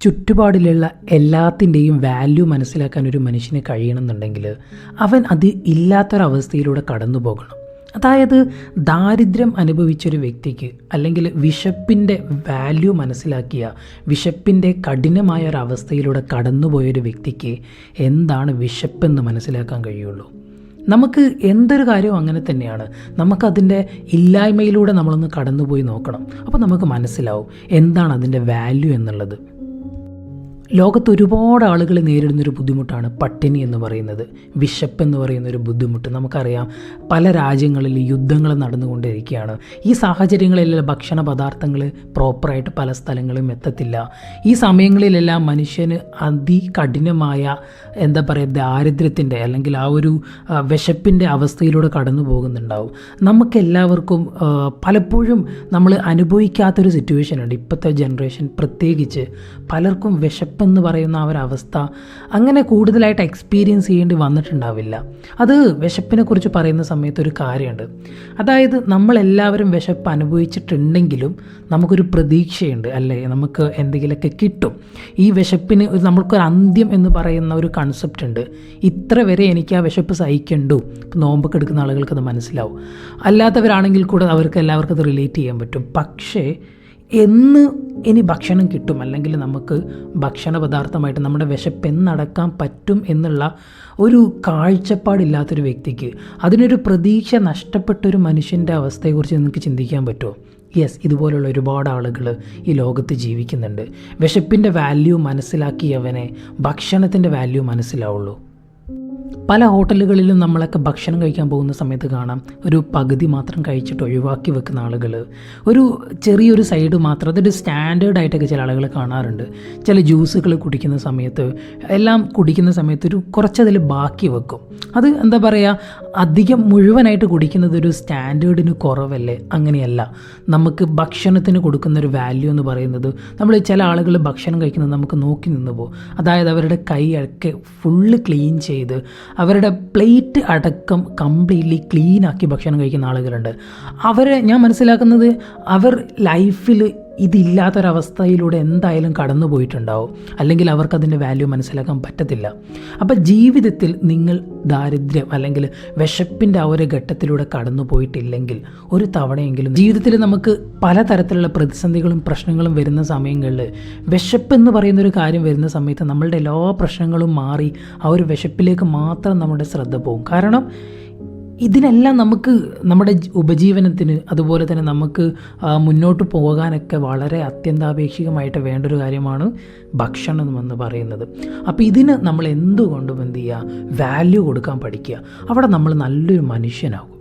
ചുറ്റുപാടിലുള്ള എല്ലാത്തിന്റെയും വാല്യൂ മനസ്സിലാക്കാൻ ഒരു മനുഷ്യന് കഴിയണമെന്നുണ്ടെങ്കിൽ അവൻ അത് ഇല്ലാത്തൊരവസ്ഥയിലൂടെ കടന്നു പോകണം. അതായത് ദാരിദ്ര്യം അനുഭവിച്ചൊരു വ്യക്തിക്ക് അല്ലെങ്കിൽ വിശപ്പിന്റെ വാല്യൂ മനസ്സിലാക്കിയ വിശപ്പിന്റെ കഠിനമായ ഒരു അവസ്ഥയിലൂടെ കടന്നുപോയൊരു വ്യക്തിക്ക് എന്താണ് വിശപ്പെന്ന് മനസ്സിലാക്കാൻ കഴിയുള്ളൂ? നമുക്ക് എന്തൊരു കാര്യവും അങ്ങനെ തന്നെയാണ്. നമുക്കതിന്റെ ഇല്ലായ്മയിലൂടെ നമ്മളൊന്ന് കടന്നുപോയി നോക്കണം. അപ്പോൾ നമുക്ക് മനസ്സിലാവും എന്താണ് അതിന്റെ വാല്യൂ എന്നുള്ളത്. ലോകത്ത് ഒരുപാട് ആളുകൾ നേരിടുന്നൊരു ബുദ്ധിമുട്ടാണ് പട്ടിണി എന്ന് പറയുന്നത്. വിശപ്പ് എന്ന് പറയുന്ന ഒരു ബുദ്ധിമുട്ട്. നമുക്കറിയാം പല രാജ്യങ്ങളിൽ യുദ്ധങ്ങൾ നടന്നുകൊണ്ടിരിക്കുകയാണ്. ഈ സാഹചര്യങ്ങളിലെ ഭക്ഷണ പദാർത്ഥങ്ങൾ പ്രോപ്പറായിട്ട് പല സ്ഥലങ്ങളും എത്തത്തില്ല. ഈ സമയങ്ങളിലെല്ലാം മനുഷ്യന് അതികഠിനമായ എന്താ പറയുക ദാരിദ്ര്യത്തിന്റെ അല്ലെങ്കിൽ ആ ഒരു വിശപ്പിന്റെ അവസ്ഥയിലൂടെ കടന്നു പോകുന്നുണ്ടാവും. നമുക്കെല്ലാവർക്കും പലപ്പോഴും നമ്മൾ അനുഭവിക്കാത്തൊരു സിറ്റുവേഷൻ ഉണ്ട്. ഇപ്പോഴത്തെ ജനറേഷൻ പ്രത്യേകിച്ച് പലർക്കും വിശപ്പെന്ന് പറയുന്ന ആ ഒരു അവസ്ഥ അങ്ങനെ കൂടുതലായിട്ട് എക്സ്പീരിയൻസ് ചെയ്യേണ്ടി വന്നിട്ടുണ്ടാവില്ല. അത് വിശപ്പിനെ കുറിച്ച് പറയുന്ന സമയത്ത് ഒരു കാര്യമുണ്ട്. അതായത് നമ്മളെല്ലാവരും വിശപ്പ് അനുഭവിച്ചിട്ടുണ്ടെങ്കിലും നമുക്കൊരു പ്രതീക്ഷയുണ്ട് അല്ലേ? നമുക്ക് എന്തെങ്കിലുമൊക്കെ കിട്ടും. ഈ വിശപ്പിന് നമ്മൾക്കൊരു അന്ത്യം എന്ന് പറയുന്ന ഒരു കൺസെപ്റ്റ് ഉണ്ട്. ഇത്ര വരെ എനിക്ക് ആ വിശപ്പ് സഹിക്കണ്ടു. നോമ്പൊക്കെ എടുക്കുന്ന ആളുകൾക്ക് അത് മനസ്സിലാവും. അല്ലാത്തവരാണെങ്കിൽ കൂടെ അവർക്ക് എല്ലാവർക്കും അത് റിലേറ്റ് ചെയ്യാൻ പറ്റും. പക്ഷേ എന്ന് ഇനി ഭക്ഷണം കിട്ടും. അല്ലെങ്കിൽ നമുക്ക് ഭക്ഷണ പദാർത്ഥമായിട്ട് നമ്മുടെ എന്നടക്കാൻ പറ്റും എന്നുള്ള ഒരു കാഴ്ചപ്പാടില്ലാത്തൊരു വ്യക്തിക്ക് അതിനൊരു പ്രതീക്ഷ നഷ്ടപ്പെട്ട ഒരു മനുഷ്യന്റെ അവസ്ഥയെക്കുറിച്ച് നിങ്ങൾക്ക് ചിന്തിക്കാൻ പറ്റുമോ? യെസ് ഇതുപോലുള്ള ഒരുപാട് ആളുകൾ ഈ ലോകത്ത് ജീവിക്കുന്നുണ്ട്. വിശപ്പിന്റെ വാല്യൂ മനസ്സിലാക്കിയവനെ ഭക്ഷണത്തിന്റെ വാല്യൂ മനസ്സിലാവുള്ളൂ. പല ഹോട്ടലുകളിലും നമ്മളൊക്കെ ഭക്ഷണം കഴിക്കാൻ പോകുന്ന സമയത്ത് കാണാം. ഒരു പകുതി മാത്രം കഴിച്ചിട്ട് ഒഴിവാക്കി വെക്കുന്ന ആളുകൾ. ഒരു ചെറിയൊരു സൈഡ് മാത്രം അതൊരു സ്റ്റാൻഡേർഡായിട്ടൊക്കെ ചില ആളുകൾ കാണാറുണ്ട്. ചില ജ്യൂസുകൾ കുടിക്കുന്ന സമയത്ത് എല്ലാം കുടിക്കുന്ന സമയത്ത് ഒരു കുറച്ചതിൽ ബാക്കി വെക്കും. അത് എന്താ പറയുക അധികം മുഴുവനായിട്ട് കുടിക്കുന്നത് ഒരു സ്റ്റാൻഡേർഡിന് കുറവല്ലേ? അങ്ങനെയല്ല. നമുക്ക് ഭക്ഷണത്തിന് കൊടുക്കുന്ന ഒരു വാല്യൂ എന്ന് പറയുന്നത് നമ്മൾ ചില ആളുകൾ ഭക്ഷണം കഴിക്കുന്നത് നമുക്ക് നോക്കി നിന്ന് പോകും അതായത് അവരുടെ കൈയൊക്കെ ഫുള്ള് ക്ലീൻ ചെയ്ത് അവരുടെ പ്ലേറ്റ് അടക്കം കംപ്ലീറ്റ്ലി ക്ലീനാക്കി ഭക്ഷണം കഴിക്കുന്ന ആളുകളുണ്ട്. അവരെ ഞാൻ മനസ്സിലാക്കുന്നത് അവർ ലൈഫിൽ ഇതില്ലാത്തൊരവസ്ഥയിലൂടെ എന്തായാലും കടന്നു പോയിട്ടുണ്ടാവും. അല്ലെങ്കിൽ അവർക്കതിന്റെ വാല്യൂ മനസ്സിലാക്കാൻ പറ്റത്തില്ല. അപ്പം ജീവിതത്തിൽ നിങ്ങൾ ദാരിദ്ര്യം അല്ലെങ്കിൽ വിശപ്പിന്റെ ആ ഒരു ഘട്ടത്തിലൂടെ കടന്നു പോയിട്ടില്ലെങ്കിൽ ഒരു തവണയെങ്കിലും ജീവിതത്തിൽ നമുക്ക് പലതരത്തിലുള്ള പ്രതിസന്ധികളും പ്രശ്നങ്ങളും വരുന്ന സമയങ്ങളിൽ വിശപ്പ് എന്ന് പറയുന്നൊരു കാര്യം വരുന്ന സമയത്ത് നമ്മളുടെ എല്ലാ പ്രശ്നങ്ങളും മാറി ആ ഒരു വിശപ്പിലേക്ക് മാത്രം നമ്മുടെ ശ്രദ്ധ പോകും. കാരണം ഇതിനെല്ലാം നമുക്ക് നമ്മുടെ ഉപജീവനത്തിന് അതുപോലെ തന്നെ നമുക്ക് മുന്നോട്ട് പോകാനൊക്കെ വളരെ അത്യന്താപേക്ഷികമായിട്ട് വേണ്ട ഒരു കാര്യമാണ് ഭക്ഷണം എന്ന് പറയുന്നത്. അപ്പോൾ ഇതിന് നമ്മൾ എന്തുകൊണ്ടും എന്ത് ചെയ്യുക? വാല്യൂ കൊടുക്കാൻ പഠിക്കുക. അവിടെ നമ്മൾ നല്ലൊരു മനുഷ്യനാകും.